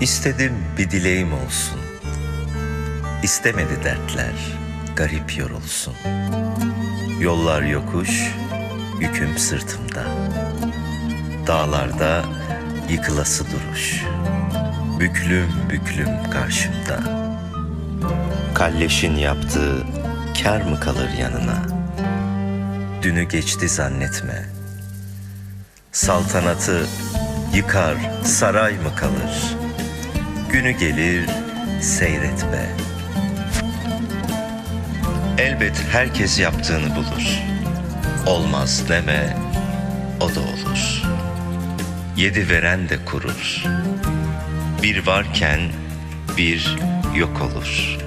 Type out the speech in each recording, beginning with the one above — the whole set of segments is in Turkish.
İstedim bir dileğim olsun. İstemedi dertler, garip yorulsun. Yollar yokuş, yüküm sırtımda. Dağlarda yıkılası duruş. Büklüm büklüm karşımda. Kalleşin yaptığı kar mı kalır yanına? Dünü geçti zannetme. Saltanatı yıkar saray mı kalır? Günü gelir seyret be. Elbet herkes yaptığını bulur. Olmaz deme o da olur. Yedi veren de kurur. Bir varken bir yok olur.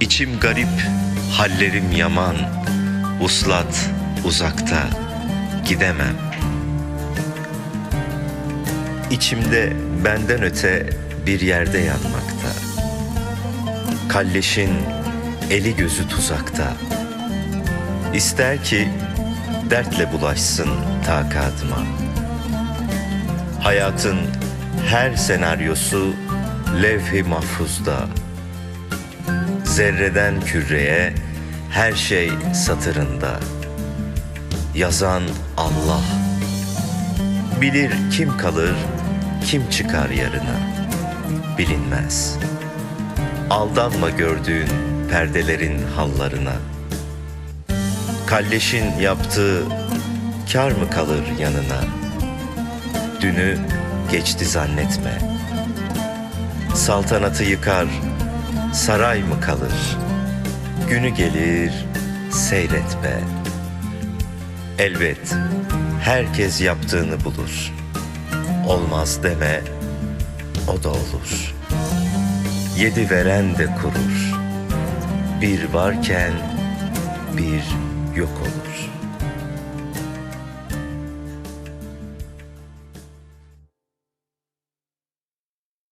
İçim garip, hallerim yaman. Uslat uzakta gidemem. İçimde benden öte bir yerde yanmakta. Kalleşin eli gözü tuzakta. İster ki dertle bulaşsın takatıma. Hayatın her senaryosu levh-i mahfuzda. Zerreden küreye her şey satırında. Yazan Allah. Bilir kim kalır, kim çıkar yarına. Bilinmez. Aldanma gördüğün perdelerin hallarına. Kalleşin yaptığı kar mı kalır yanına? Dünü geçti zannetme. Saltanatı yıkar, saray mı kalır? Günü gelir, seyret be. Elbet herkes yaptığını bulur. Olmaz deme, o da olur. Yedi veren de kurur. Bir varken bir yok olur.''